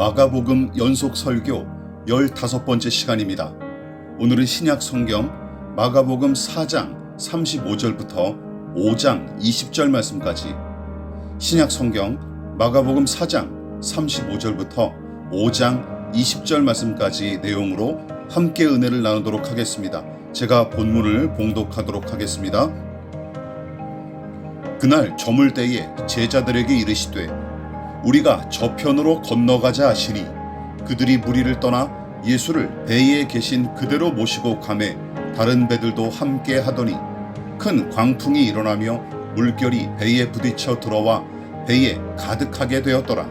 마가복음 연속 설교 15번째 시간입니다. 오늘은 신약 성경 마가복음 4장 35절부터 5장 20절 말씀까지 신약 성경 마가복음 4장 35절부터 5장 20절 말씀까지 내용으로 함께 은혜를 나누도록 하겠습니다. 제가 본문을 봉독하도록 하겠습니다. 그날 저물 때에 제자들에게 이르시되 우리가 저편으로 건너가자 하시니 그들이 무리를 떠나 예수를 배에 계신 그대로 모시고 가매 다른 배들도 함께 하더니 큰 광풍이 일어나며 물결이 배에 부딪혀 들어와 배에 가득하게 되었더라.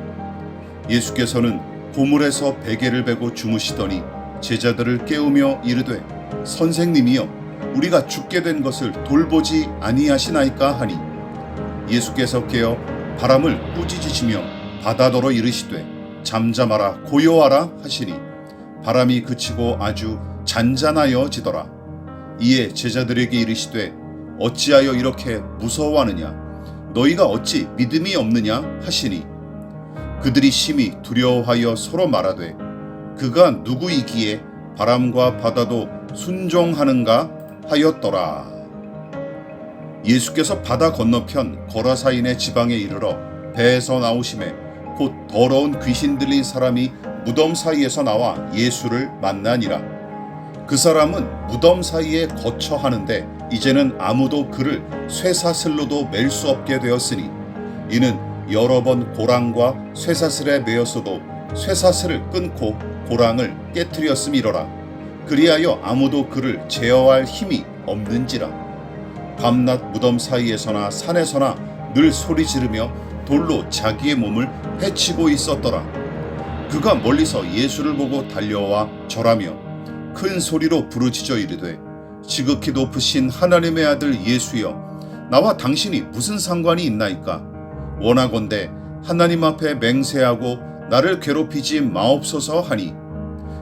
예수께서는 고물에서 베개를 베고 주무시더니 제자들을 깨우며 이르되 선생님이여 우리가 죽게 된 것을 돌보지 아니하시나이까 하니 예수께서 깨어 바람을 꾸짖으시며 바다더러 이르시되 잠잠하라 고요하라 하시니 바람이 그치고 아주 잔잔하여지더라. 이에 제자들에게 이르시되 어찌하여 이렇게 무서워하느냐? 너희가 어찌 믿음이 없느냐? 하시니. 그들이 심히 두려워하여 서로 말하되 그가 누구이기에 바람과 바다도 순종하는가? 하였더라. 예수께서 바다 건너편 거라사인의 지방에 이르러 배에서 나오심에 곧 더러운 귀신 들린 사람이 무덤 사이에서 나와 예수를 만나니라. 그 사람은 무덤 사이에 거처 하는데 이제는 아무도 그를 쇠사슬로도 맬 수 없게 되었으니 이는 여러 번 고랑과 쇠사슬에 매였어도 쇠사슬을 끊고 고랑을 깨뜨렸음이로라. 그리하여 아무도 그를 제어할 힘이 없는지라. 밤낮 무덤 사이에서나 산에서나 늘 소리 지르며 돌로 자기의 몸을 해치고 있었더라. 그가 멀리서 예수를 보고 달려와 절하며 큰 소리로 부르짖어 이르되 지극히 높으신 하나님의 아들 예수여 나와 당신이 무슨 상관이 있나이까 원하건대 하나님 앞에 맹세하고 나를 괴롭히지 마옵소서 하니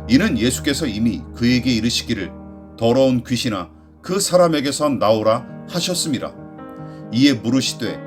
이는 예수께서 이미 그에게 이르시기를 더러운 귀신아 그 사람에게서 나오라 하셨습니다. 이에 물으시되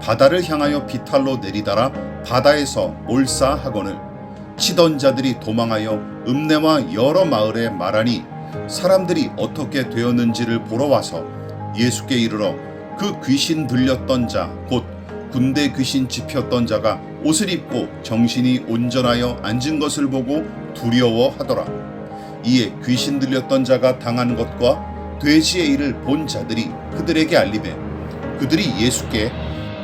바다를 향하여 비탈로 내리다라 바다에서 몰사하거늘 치던 자들이 도망하여 읍내와 여러 마을에 말하니 사람들이 어떻게 되었는지를 보러 와서 예수께 이르러 그 귀신 들렸던 자 곧 군대 귀신 집혔던 자가 옷을 입고 정신이 온전하여 앉은 것을 보고 두려워하더라. 이에 귀신 들렸던 자가 당한 것과 돼지의 일을 본 자들이 그들에게 알리매 그들이 예수께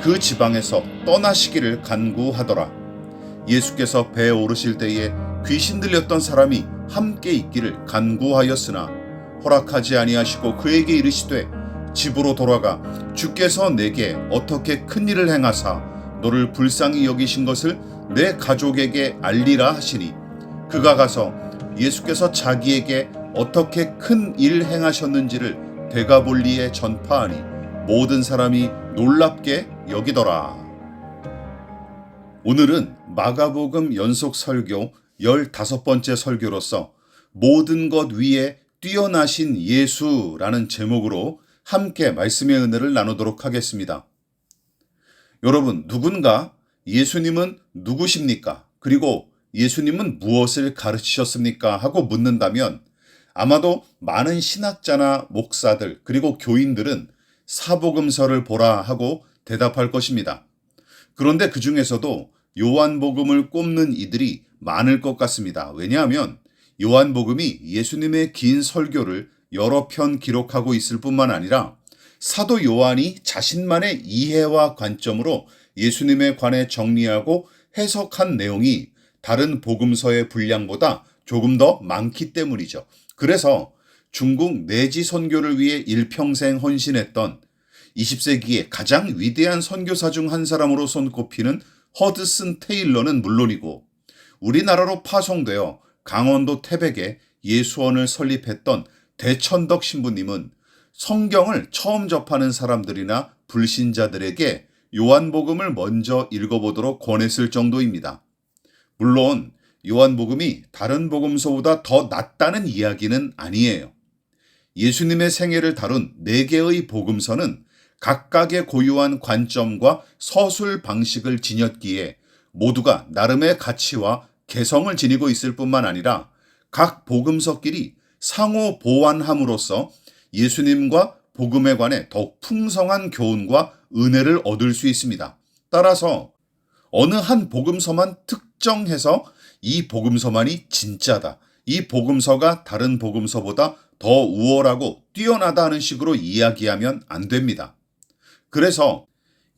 그 지방에서 떠나시기를 간구하더라. 예수께서 배에 오르실 때에 귀신 들렸던 사람이 함께 있기를 간구하였으나 허락하지 아니하시고 그에게 이르시되 집으로 돌아가 주께서 내게 어떻게 큰 일을 행하사 너를 불쌍히 여기신 것을 내 가족에게 알리라 하시니 그가 가서 예수께서 자기에게 어떻게 큰 일 행하셨는지를 대가볼리에 전파하니 모든 사람이 놀랍게 여기더라. 오늘은 마가복음 연속 설교 15번째 설교로서 모든 것 위에 뛰어나신 예수라는 제목으로 함께 말씀의 은혜를 나누도록 하겠습니다. 여러분, 누군가 예수님은 누구십니까? 그리고 예수님은 무엇을 가르치셨습니까? 하고 묻는다면 아마도 많은 신학자나 목사들 그리고 교인들은 사복음서를 보라 하고 대답할 것입니다. 그런데 그 중에서도 요한복음을 꼽는 이들이 많을 것 같습니다. 왜냐하면 요한복음이 예수님의 긴 설교를 여러 편 기록하고 있을 뿐만 아니라 사도 요한이 자신만의 이해와 관점으로 예수님에 관해 정리하고 해석한 내용이 다른 복음서의 분량보다 조금 더 많기 때문이죠. 그래서 중국 내지 선교를 위해 일평생 헌신했던 20세기의 가장 위대한 선교사 중 한 사람으로 손꼽히는 허드슨 테일러는 물론이고 우리나라로 파송되어 강원도 태백에 예수원을 설립했던 대천덕 신부님은 성경을 처음 접하는 사람들이나 불신자들에게 요한복음을 먼저 읽어보도록 권했을 정도입니다. 물론 요한복음이 다른 복음서보다 더 낫다는 이야기는 아니에요. 예수님의 생애를 다룬 네 개의 복음서는 각각의 고유한 관점과 서술 방식을 지녔기에 모두가 나름의 가치와 개성을 지니고 있을 뿐만 아니라 각 복음서끼리 상호 보완함으로써 예수님과 복음에 관해 더욱 풍성한 교훈과 은혜를 얻을 수 있습니다. 따라서 어느 한 복음서만 특정해서 이 복음서만이 진짜다. 이 복음서가 다른 복음서보다 더 우월하고 뛰어나다 하는 식으로 이야기하면 안 됩니다. 그래서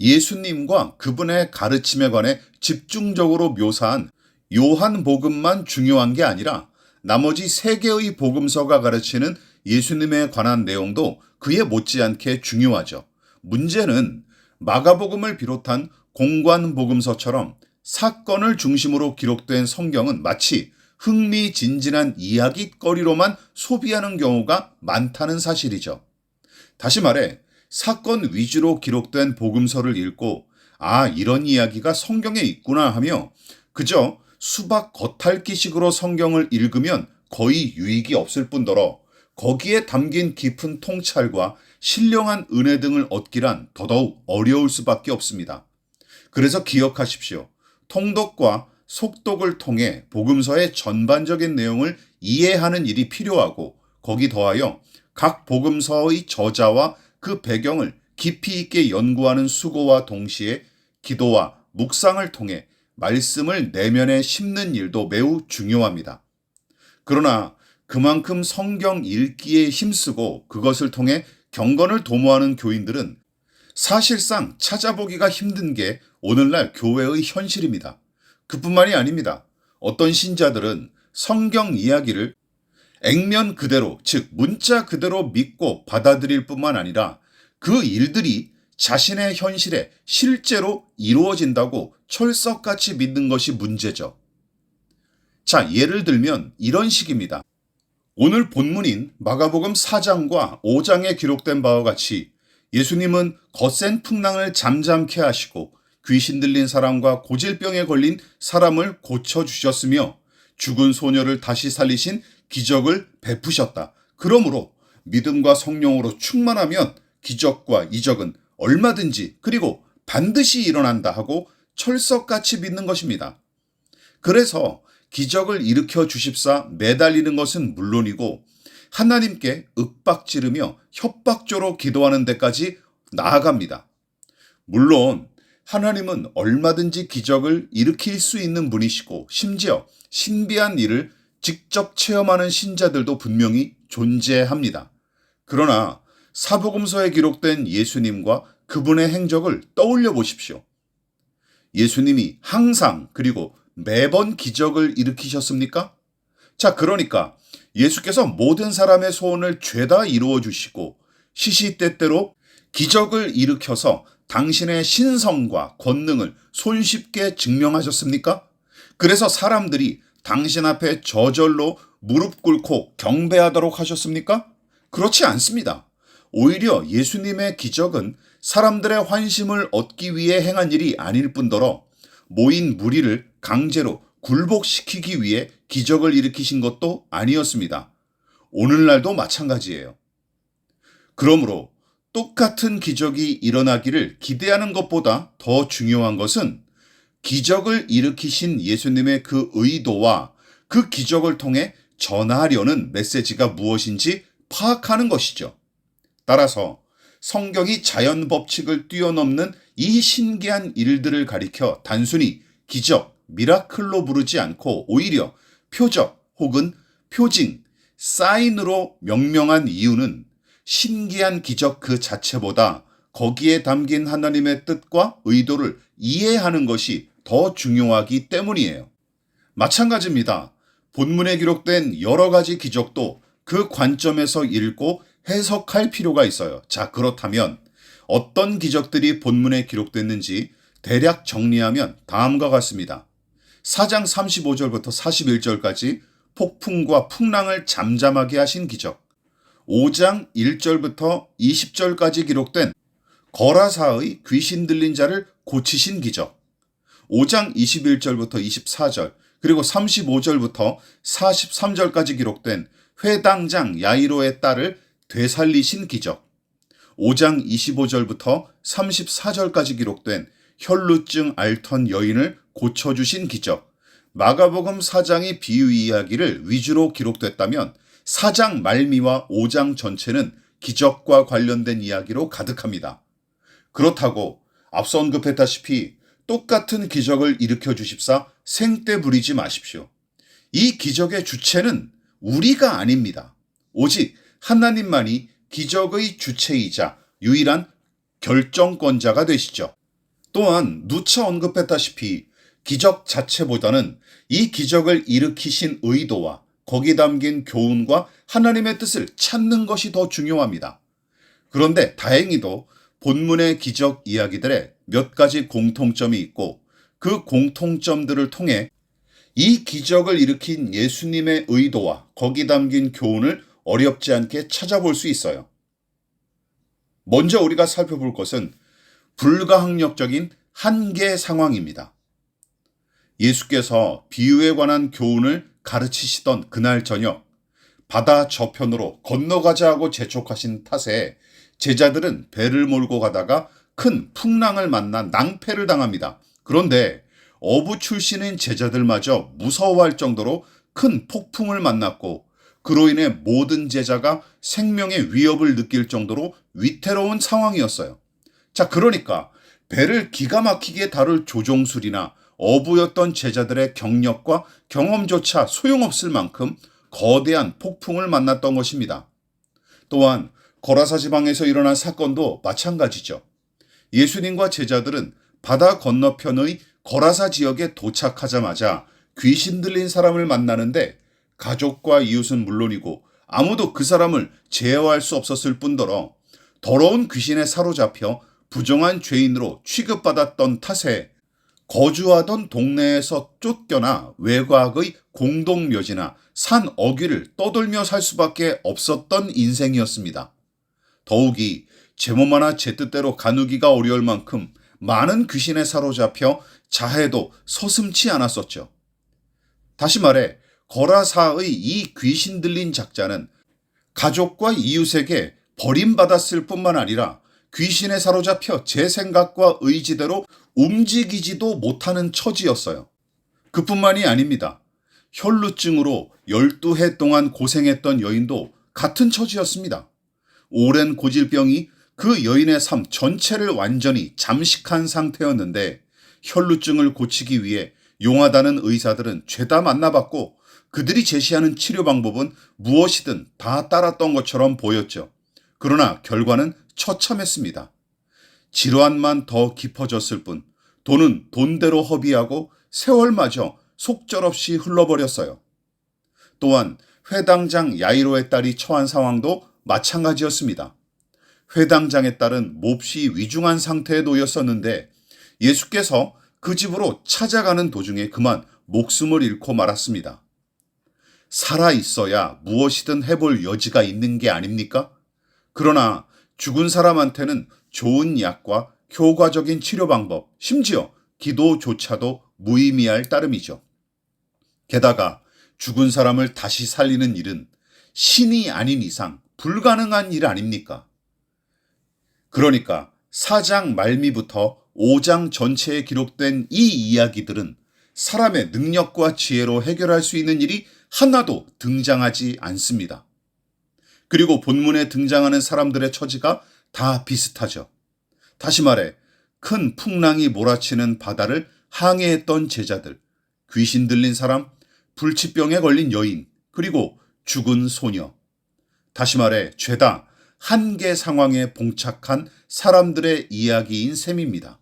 예수님과 그분의 가르침에 관해 집중적으로 묘사한 요한 복음만 중요한 게 아니라 나머지 세 개의 복음서가 가르치는 예수님에 관한 내용도 그에 못지않게 중요하죠. 문제는 마가복음을 비롯한 공관 복음서처럼 사건을 중심으로 기록된 성경은 마치 흥미진진한 이야기거리로만 소비하는 경우가 많다는 사실이죠. 다시 말해, 사건 위주로 기록된 복음서를 읽고, 아, 이런 이야기가 성경에 있구나 하며, 그저 수박 겉핥기식으로 성경을 읽으면 거의 유익이 없을 뿐더러, 거기에 담긴 깊은 통찰과 신령한 은혜 등을 얻기란 더더욱 어려울 수밖에 없습니다. 그래서 기억하십시오. 통독과 속독을 통해 복음서의 전반적인 내용을 이해하는 일이 필요하고 거기 더하여 각 복음서의 저자와 그 배경을 깊이 있게 연구하는 수고와 동시에 기도와 묵상을 통해 말씀을 내면에 심는 일도 매우 중요합니다. 그러나 그만큼 성경 읽기에 힘쓰고 그것을 통해 경건을 도모하는 교인들은 사실상 찾아보기가 힘든 게 오늘날 교회의 현실입니다. 그뿐만이 아닙니다. 어떤 신자들은 성경 이야기를 액면 그대로, 즉, 문자 그대로 믿고 받아들일 뿐만 아니라 그 일들이 자신의 현실에 실제로 이루어진다고 철석같이 믿는 것이 문제죠. 자, 예를 들면 이런 식입니다. 오늘 본문인 마가복음 4장과 5장에 기록된 바와 같이 예수님은 거센 풍랑을 잠잠케 하시고 귀신 들린 사람과 고질병에 걸린 사람을 고쳐주셨으며 죽은 소녀를 다시 살리신 기적을 베푸셨다. 그러므로 믿음과 성령으로 충만하면 기적과 이적은 얼마든지 그리고 반드시 일어난다 하고 철석같이 믿는 것입니다. 그래서 기적을 일으켜 주십사 매달리는 것은 물론이고 하나님께 윽박지르며 협박조로 기도하는 데까지 나아갑니다. 물론 하나님은 얼마든지 기적을 일으킬 수 있는 분이시고 심지어 신비한 일을 직접 체험하는 신자들도 분명히 존재합니다. 그러나 사복음서에 기록된 예수님과 그분의 행적을 떠올려 보십시오. 예수님이 항상 그리고 매번 기적을 일으키셨습니까? 자, 그러니까 예수께서 모든 사람의 소원을 죄다 이루어 주시고 시시때때로 기적을 일으켜서 당신의 신성과 권능을 손쉽게 증명하셨습니까? 그래서 사람들이 당신 앞에 저절로 무릎 꿇고 경배하도록 하셨습니까? 그렇지 않습니다. 오히려 예수님의 기적은 사람들의 환심을 얻기 위해 행한 일이 아닐 뿐더러 모인 무리를 강제로 굴복시키기 위해 기적을 일으키신 것도 아니었습니다. 오늘날도 마찬가지예요. 그러므로 똑같은 기적이 일어나기를 기대하는 것보다 더 중요한 것은 기적을 일으키신 예수님의 그 의도와 그 기적을 통해 전하려는 메시지가 무엇인지 파악하는 것이죠. 따라서 성경이 자연 법칙을 뛰어넘는 이 신기한 일들을 가리켜 단순히 기적, 미라클로 부르지 않고 오히려 표적 혹은 표징, 사인으로 명명한 이유는 신기한 기적 그 자체보다 거기에 담긴 하나님의 뜻과 의도를 이해하는 것이 더 중요하기 때문이에요. 마찬가지입니다. 본문에 기록된 여러 가지 기적도 그 관점에서 읽고 해석할 필요가 있어요. 자, 그렇다면 어떤 기적들이 본문에 기록됐는지 대략 정리하면 다음과 같습니다. 4장 35절부터 41절까지 폭풍과 풍랑을 잠잠하게 하신 기적. 5장 1절부터 20절까지 기록된 거라사의 귀신 들린 자를 고치신 기적. 5장 21절부터 24절, 그리고 35절부터 43절까지 기록된 회당장 야이로의 딸을 되살리신 기적. 5장 25절부터 34절까지 기록된 혈루증 앓던 여인을 고쳐주신 기적. 마가복음 4장의 비유 이야기를 위주로 기록됐다면 4장 말미와 5장 전체는 기적과 관련된 이야기로 가득합니다. 그렇다고 앞서 언급했다시피 똑같은 기적을 일으켜 주십사 생떼 부리지 마십시오. 이 기적의 주체는 우리가 아닙니다. 오직 하나님만이 기적의 주체이자 유일한 결정권자가 되시죠. 또한 누차 언급했다시피 기적 자체보다는 이 기적을 일으키신 의도와 거기 담긴 교훈과 하나님의 뜻을 찾는 것이 더 중요합니다. 그런데 다행히도 본문의 기적 이야기들에 몇 가지 공통점이 있고 그 공통점들을 통해 이 기적을 일으킨 예수님의 의도와 거기 담긴 교훈을 어렵지 않게 찾아볼 수 있어요. 먼저 우리가 살펴볼 것은 불가항력적인 한계 상황입니다. 예수께서 비유에 관한 교훈을 가르치시던 그날 저녁, 바다 저편으로 건너가자 하고 재촉하신 탓에 제자들은 배를 몰고 가다가 큰 풍랑을 만나 낭패를 당합니다. 그런데 어부 출신인 제자들마저 무서워할 정도로 큰 폭풍을 만났고 그로 인해 모든 제자가 생명의 위협을 느낄 정도로 위태로운 상황이었어요. 자, 그러니까 배를 기가 막히게 다룰 조종술이나 어부였던 제자들의 경력과 경험조차 소용없을 만큼 거대한 폭풍을 만났던 것입니다. 또한 거라사 지방에서 일어난 사건도 마찬가지죠. 예수님과 제자들은 바다 건너편의 거라사 지역에 도착하자마자 귀신 들린 사람을 만나는데 가족과 이웃은 물론이고 아무도 그 사람을 제어할 수 없었을 뿐더러 더러운 귀신에 사로잡혀 부정한 죄인으로 취급받았던 탓에 거주하던 동네에서 쫓겨나 외곽의 공동묘지나 산 어귀를 떠돌며 살 수밖에 없었던 인생이었습니다. 더욱이 제 몸 하나 제 뜻대로 가누기가 어려울 만큼 많은 귀신에 사로잡혀 자해도 서슴치 않았었죠. 다시 말해 거라사의 이 귀신 들린 작자는 가족과 이웃에게 버림받았을 뿐만 아니라 귀신에 사로잡혀 제 생각과 의지대로 움직이지도 못하는 처지였어요. 그뿐만이 아닙니다. 혈루증으로 12해 동안 고생했던 여인도 같은 처지였습니다. 오랜 고질병이 그 여인의 삶 전체를 완전히 잠식한 상태였는데 혈루증을 고치기 위해 용하다는 의사들은 죄다 만나봤고 그들이 제시하는 치료 방법은 무엇이든 다 따랐던 것처럼 보였죠. 그러나 결과는 처참했습니다. 질환만 더 깊어졌을 뿐 돈은 돈대로 허비하고 세월마저 속절없이 흘러버렸어요. 또한 회당장 야이로의 딸이 처한 상황도 마찬가지였습니다. 회당장의 딸은 몹시 위중한 상태에 놓였었는데 예수께서 그 집으로 찾아가는 도중에 그만 목숨을 잃고 말았습니다. 살아 있어야 무엇이든 해볼 여지가 있는 게 아닙니까? 그러나 죽은 사람한테는 좋은 약과 효과적인 치료 방법, 심지어 기도조차도 무의미할 따름이죠. 게다가 죽은 사람을 다시 살리는 일은 신이 아닌 이상 불가능한 일 아닙니까? 그러니까 4장 말미부터 5장 전체에 기록된 이 이야기들은 사람의 능력과 지혜로 해결할 수 있는 일이 하나도 등장하지 않습니다. 그리고 본문에 등장하는 사람들의 처지가 다 비슷하죠. 다시 말해, 큰 풍랑이 몰아치는 바다를 항해했던 제자들, 귀신 들린 사람, 불치병에 걸린 여인, 그리고 죽은 소녀. 다시 말해, 죄다 한계 상황에 봉착한 사람들의 이야기인 셈입니다.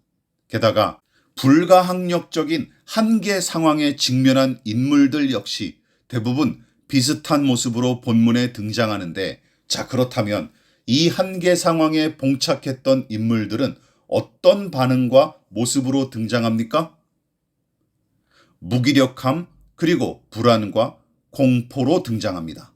게다가 불가항력적인 한계 상황에 직면한 인물들 역시 대부분 비슷한 모습으로 본문에 등장하는데, 자, 그렇다면 이 한계 상황에 봉착했던 인물들은 어떤 반응과 모습으로 등장합니까? 무기력함 그리고 불안과 공포로 등장합니다.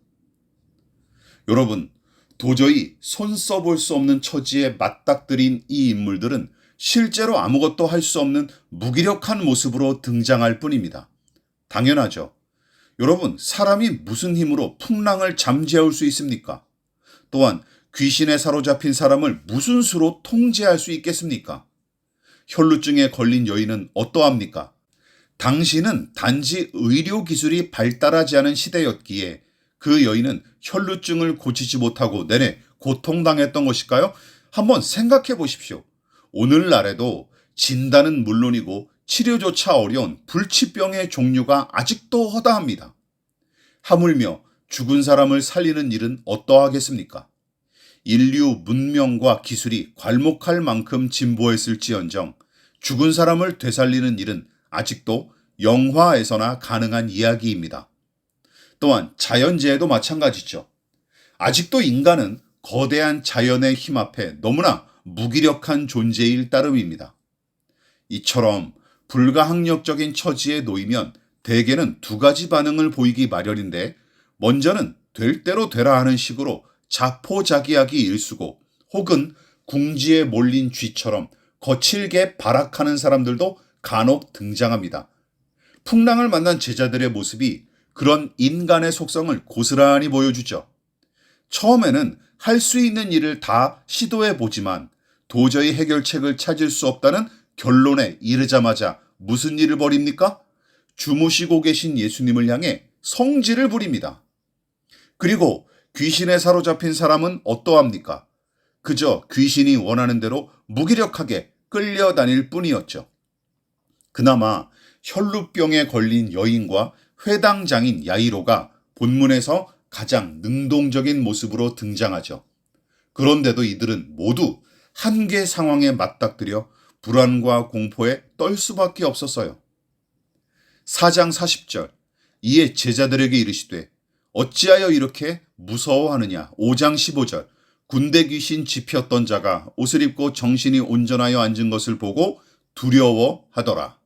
여러분, 도저히 손 써볼 수 없는 처지에 맞닥뜨린 이 인물들은 실제로 아무것도 할 수 없는 무기력한 모습으로 등장할 뿐입니다. 당연하죠. 여러분, 사람이 무슨 힘으로 풍랑을 잠재울 수 있습니까? 또한 귀신에 사로잡힌 사람을 무슨 수로 통제할 수 있겠습니까? 혈루증에 걸린 여인은 어떠합니까? 당시는 단지 의료 기술이 발달하지 않은 시대였기에 그 여인은 혈루증을 고치지 못하고 내내 고통당했던 것일까요? 한번 생각해 보십시오. 오늘날에도 진단은 물론이고 치료조차 어려운 불치병의 종류가 아직도 허다합니다. 하물며 죽은 사람을 살리는 일은 어떠하겠습니까? 인류 문명과 기술이 괄목할 만큼 진보했을지언정 죽은 사람을 되살리는 일은 아직도 영화에서나 가능한 이야기입니다. 또한 자연재해도 마찬가지죠. 아직도 인간은 거대한 자연의 힘 앞에 너무나 무기력한 존재일 따름입니다. 이처럼 불가항력적인 처지에 놓이면 대개는 두 가지 반응을 보이기 마련인데 먼저는 될 대로 되라 하는 식으로 자포자기하기 일수고 혹은 궁지에 몰린 쥐처럼 거칠게 발악하는 사람들도 간혹 등장합니다. 풍랑을 만난 제자들의 모습이 그런 인간의 속성을 고스란히 보여주죠. 처음에는 할 수 있는 일을 다 시도해 보지만 도저히 해결책을 찾을 수 없다는 결론에 이르자마자 무슨 일을 벌입니까? 주무시고 계신 예수님을 향해 성질을 부립니다. 그리고 귀신에 사로잡힌 사람은 어떠합니까? 그저 귀신이 원하는 대로 무기력하게 끌려다닐 뿐이었죠. 그나마 혈루병에 걸린 여인과 회당장인 야이로가 본문에서 가장 능동적인 모습으로 등장하죠. 그런데도 이들은 모두 한계 상황에 맞닥뜨려 불안과 공포에 떨 수밖에 없었어요. 4장 40절 이에 제자들에게 이르시되 어찌하여 이렇게 무서워하느냐 5장 15절 군대 귀신 집혔던 자가 옷을 입고 정신이 온전하여 앉은 것을 보고 두려워하더라.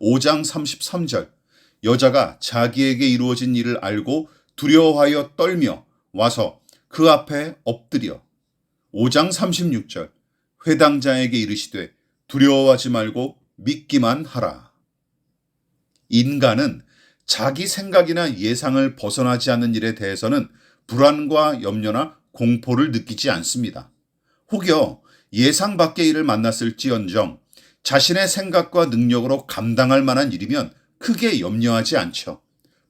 5장 33절 여자가 자기에게 이루어진 일을 알고 두려워하여 떨며 와서 그 앞에 엎드려 5장 36절 회당자에게 이르시되 두려워하지 말고 믿기만 하라. 인간은 자기 생각이나 예상을 벗어나지 않는 일에 대해서는 불안과 염려나 공포를 느끼지 않습니다. 혹여 예상 밖의 일을 만났을지언정 자신의 생각과 능력으로 감당할 만한 일이면 크게 염려하지 않죠.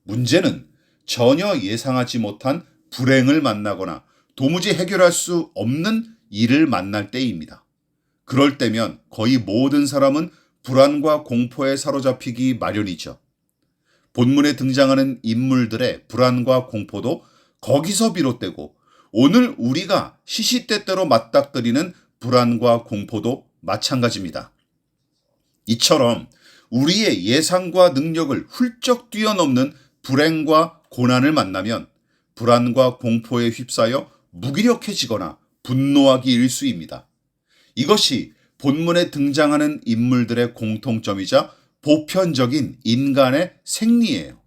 문제는 전혀 예상하지 못한 불행을 만나거나 도무지 해결할 수 없는 일을 만날 때입니다. 그럴 때면 거의 모든 사람은 불안과 공포에 사로잡히기 마련이죠. 본문에 등장하는 인물들의 불안과 공포도 거기서 비롯되고 오늘 우리가 시시때때로 맞닥뜨리는 불안과 공포도 마찬가지입니다. 이처럼 우리의 예상과 능력을 훌쩍 뛰어넘는 불행과 고난을 만나면 불안과 공포에 휩싸여 무기력해지거나 분노하기 일수입니다. 이것이 본문에 등장하는 인물들의 공통점이자 보편적인 인간의 생리예요.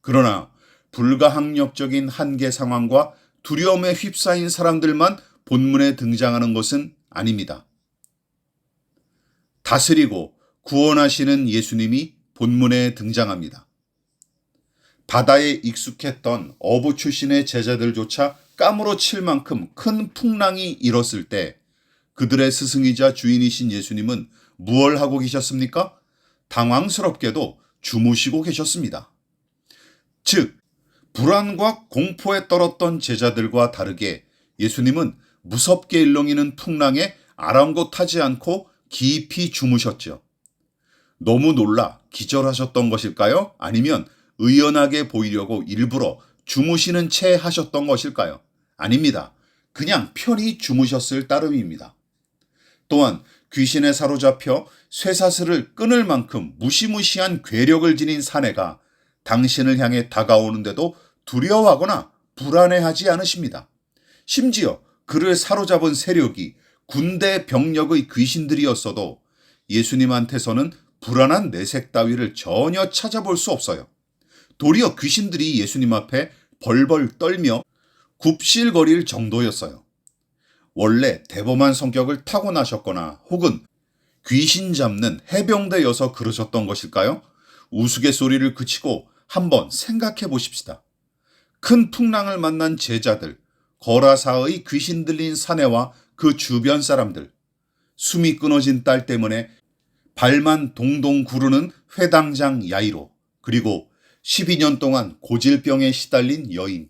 그러나 불가항력적인 한계 상황과 두려움에 휩싸인 사람들만 본문에 등장하는 것은 아닙니다. 다스리고 구원하시는 예수님이 본문에 등장합니다. 바다에 익숙했던 어부 출신의 제자들조차 까무러 칠 만큼 큰 풍랑이 일었을 때 그들의 스승이자 주인이신 예수님은 무얼 하고 계셨습니까? 당황스럽게도 주무시고 계셨습니다. 즉, 불안과 공포에 떨었던 제자들과 다르게 예수님은 무섭게 일렁이는 풍랑에 아랑곳하지 않고 깊이 주무셨죠. 너무 놀라 기절하셨던 것일까요? 아니면 의연하게 보이려고 일부러 주무시는 채 하셨던 것일까요? 아닙니다. 그냥 편히 주무셨을 따름입니다. 또한 귀신에 사로잡혀 쇠사슬을 끊을 만큼 무시무시한 괴력을 지닌 사내가 당신을 향해 다가오는데도 두려워하거나 불안해하지 않으십니다. 심지어 그를 사로잡은 세력이 군대 병력의 귀신들이었어도 예수님한테서는 불안한 내색 따위를 전혀 찾아볼 수 없어요. 도리어 귀신들이 예수님 앞에 벌벌 떨며 굽실거릴 정도였어요. 원래 대범한 성격을 타고나셨거나 혹은 귀신 잡는 해병대여서 그러셨던 것일까요? 우스갯소리를 그치고 한번 생각해 보십시다. 큰 풍랑을 만난 제자들, 거라사의 귀신 들린 사내와 그 주변 사람들, 숨이 끊어진 딸 때문에 발만 동동 구르는 회당장 야이로, 그리고 12년 동안 고질병에 시달린 여인.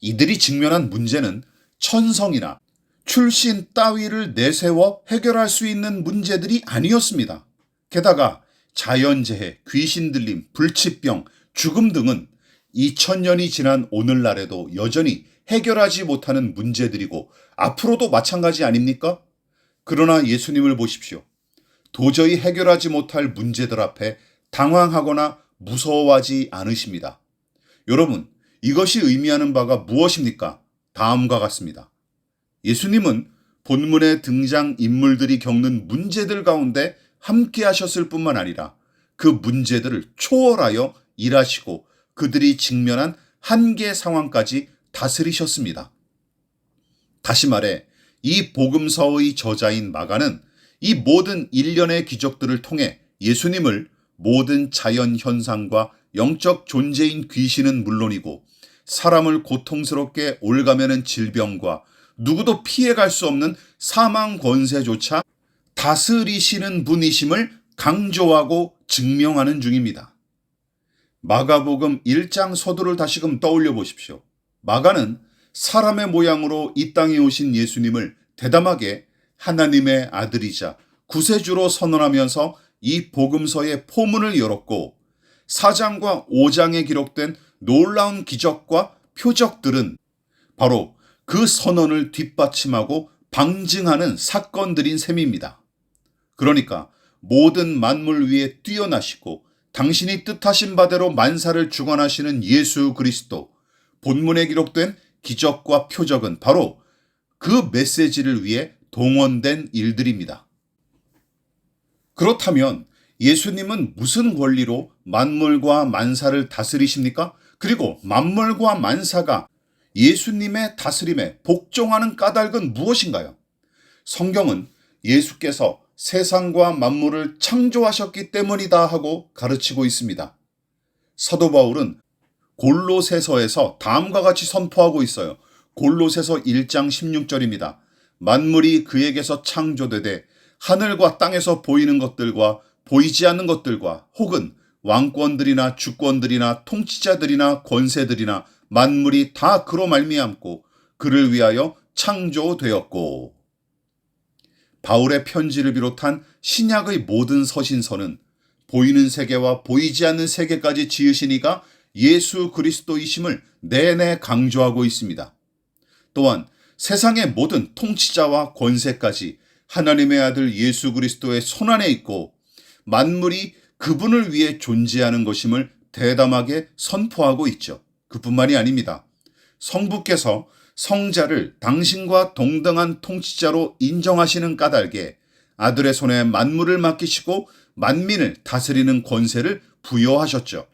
이들이 직면한 문제는 천성이나 출신 따위를 내세워 해결할 수 있는 문제들이 아니었습니다. 게다가 자연재해, 귀신 들림, 불치병, 죽음 등은 2000년이 지난 오늘날에도 여전히 해결하지 못하는 문제들이고 앞으로도 마찬가지 아닙니까? 그러나 예수님을 보십시오. 도저히 해결하지 못할 문제들 앞에 당황하거나 무서워하지 않으십니다. 여러분, 이것이 의미하는 바가 무엇입니까? 다음과 같습니다. 예수님은 본문의 등장 인물들이 겪는 문제들 가운데 함께 하셨을 뿐만 아니라 그 문제들을 초월하여 일하시고 그들이 직면한 한계 상황까지 다스리셨습니다. 다시 말해, 이 복음서의 저자인 마가는 이 모든 일련의 기적들을 통해 예수님을 모든 자연 현상과 영적 존재인 귀신은 물론이고 사람을 고통스럽게 올가매는 질병과 누구도 피해갈 수 없는 사망 권세조차 다스리시는 분이심을 강조하고 증명하는 중입니다. 마가복음 1장 서두를 다시금 떠올려 보십시오. 마가는 사람의 모양으로 이 땅에 오신 예수님을 대담하게 하나님의 아들이자 구세주로 선언하면서 이 복음서의 포문을 열었고 4장과 5장에 기록된 놀라운 기적과 표적들은 바로 그 선언을 뒷받침하고 방증하는 사건들인 셈입니다. 그러니까 모든 만물 위에 뛰어나시고 당신이 뜻하신 바대로 만사를 주관하시는 예수 그리스도 본문에 기록된 기적과 표적은 바로 그 메시지를 위해 동원된 일들입니다. 그렇다면 예수님은 무슨 권리로 만물과 만사를 다스리십니까? 그리고 만물과 만사가 예수님의 다스림에 복종하는 까닭은 무엇인가요? 성경은 예수께서 세상과 만물을 창조하셨기 때문이다 하고 가르치고 있습니다. 사도 바울은 골로새서에서 다음과 같이 선포하고 있어요. 골로새서 1장 16절입니다. 만물이 그에게서 창조되되 하늘과 땅에서 보이는 것들과 보이지 않는 것들과 혹은 왕권들이나 주권들이나 통치자들이나 권세들이나 만물이 다 그로 말미암고 그를 위하여 창조되었고 바울의 편지를 비롯한 신약의 모든 서신서는 보이는 세계와 보이지 않는 세계까지 지으시니가 예수 그리스도이심을 내내 강조하고 있습니다. 또한 세상의 모든 통치자와 권세까지 하나님의 아들 예수 그리스도의 손안에 있고 만물이 그분을 위해 존재하는 것임을 대담하게 선포하고 있죠. 그뿐만이 아닙니다. 성부께서 성자를 당신과 동등한 통치자로 인정하시는 까닭에 아들의 손에 만물을 맡기시고 만민을 다스리는 권세를 부여하셨죠.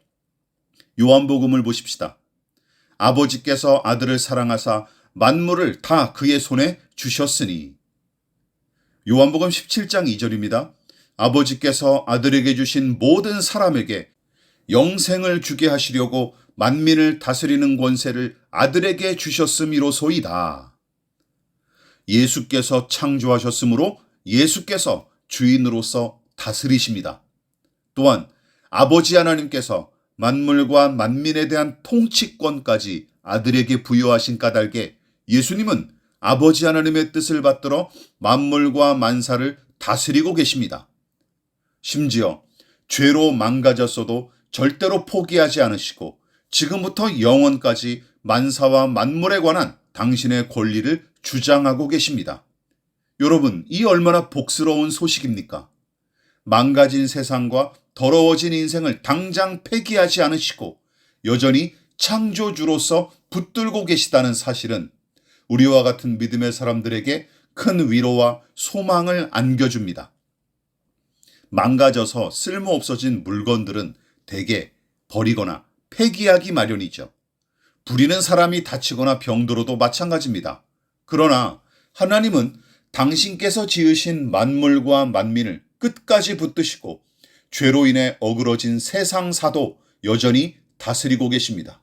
요한복음을 보십시다. 아버지께서 아들을 사랑하사 만물을 다 그의 손에 주셨으니. 요한복음 17장 2절입니다. 아버지께서 아들에게 주신 모든 사람에게 영생을 주게 하시려고 만민을 다스리는 권세를 아들에게 주셨음이로소이다. 예수께서 창조하셨으므로 예수께서 주인으로서 다스리십니다. 또한 아버지 하나님께서 만물과 만민에 대한 통치권까지 아들에게 부여하신 까닭에 예수님은 아버지 하나님의 뜻을 받들어 만물과 만사를 다스리고 계십니다. 심지어 죄로 망가졌어도 절대로 포기하지 않으시고 지금부터 영원까지 만사와 만물에 관한 당신의 권리를 주장하고 계십니다. 여러분, 이 얼마나 복스러운 소식입니까? 망가진 세상과 더러워진 인생을 당장 폐기하지 않으시고 여전히 창조주로서 붙들고 계시다는 사실은 우리와 같은 믿음의 사람들에게 큰 위로와 소망을 안겨줍니다. 망가져서 쓸모 없어진 물건들은 대개 버리거나 폐기하기 마련이죠. 부리는 사람이 다치거나 병들어도 마찬가지입니다. 그러나 하나님은 당신께서 지으신 만물과 만민을 끝까지 붙드시고 죄로 인해 어그러진 세상 사도 여전히 다스리고 계십니다.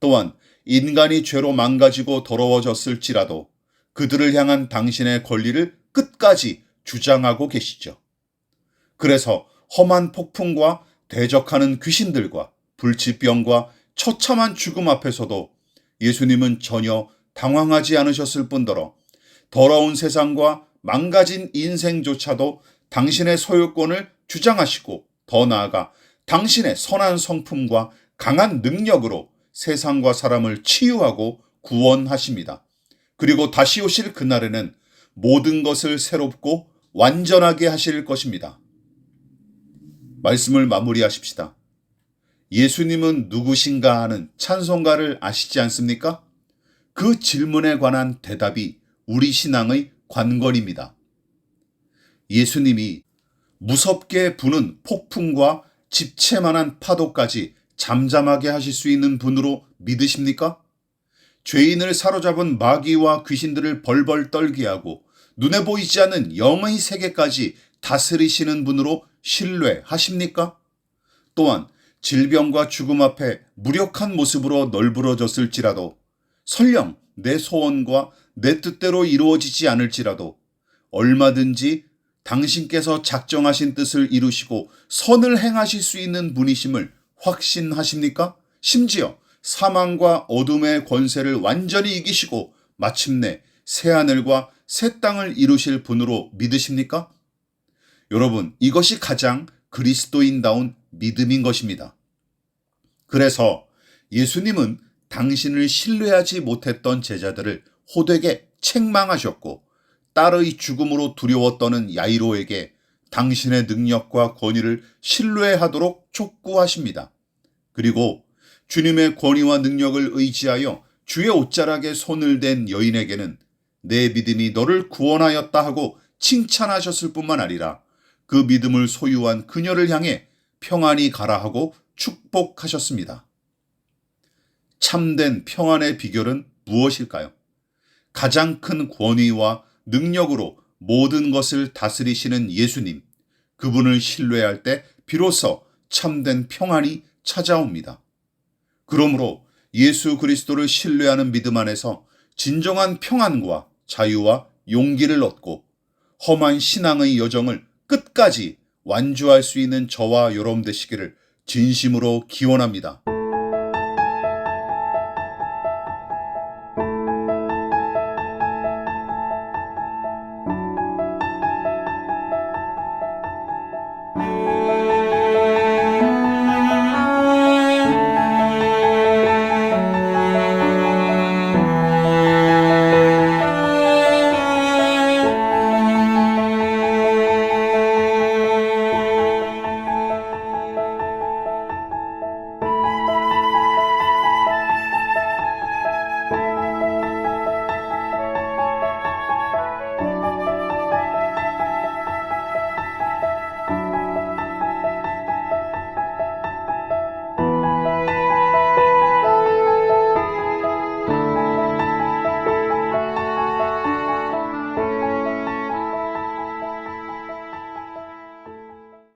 또한 인간이 죄로 망가지고 더러워졌을지라도 그들을 향한 당신의 권리를 끝까지 주장하고 계시죠. 그래서 험한 폭풍과 대적하는 귀신들과 불치병과 처참한 죽음 앞에서도 예수님은 전혀 당황하지 않으셨을 뿐더러 더러운 세상과 망가진 인생조차도 당신의 소유권을 주장하시고 더 나아가 당신의 선한 성품과 강한 능력으로 세상과 사람을 치유하고 구원하십니다. 그리고 다시 오실 그날에는 모든 것을 새롭고 완전하게 하실 것입니다. 말씀을 마무리하십시다. 예수님은 누구신가 하는 찬송가를 아시지 않습니까? 그 질문에 관한 대답이 우리 신앙의 관건입니다. 예수님이 무섭게 부는 폭풍과 집채만한 파도까지 잠잠하게 하실 수 있는 분으로 믿으십니까? 죄인을 사로잡은 마귀와 귀신들을 벌벌 떨게 하고 눈에 보이지 않는 영의 세계까지 다스리시는 분으로 신뢰하십니까? 또한 질병과 죽음 앞에 무력한 모습으로 널브러졌을지라도 설령 내 소원과 내 뜻대로 이루어지지 않을지라도 얼마든지 당신께서 작정하신 뜻을 이루시고 선을 행하실 수 있는 분이심을 확신하십니까? 심지어 사망과 어둠의 권세를 완전히 이기시고 마침내 새하늘과 새 땅을 이루실 분으로 믿으십니까? 여러분, 이것이 가장 그리스도인다운 믿음인 것입니다. 그래서 예수님은 당신을 신뢰하지 못했던 제자들을 호되게 책망하셨고 딸의 죽음으로 두려워 떠는 야이로에게 당신의 능력과 권위를 신뢰하도록 촉구하십니다. 그리고 주님의 권위와 능력을 의지하여 주의 옷자락에 손을 댄 여인에게는 내 믿음이 너를 구원하였다 하고 칭찬하셨을 뿐만 아니라 그 믿음을 소유한 그녀를 향해 평안히 가라 하고 축복하셨습니다. 참된 평안의 비결은 무엇일까요? 가장 큰 권위와 능력으로 모든 것을 다스리시는 예수님, 그분을 신뢰할 때 비로소 참된 평안이 찾아옵니다. 그러므로 예수 그리스도를 신뢰하는 믿음 안에서 진정한 평안과 자유와 용기를 얻고 험한 신앙의 여정을 끝까지 완주할 수 있는 저와 여러분 되시기를 진심으로 기원합니다.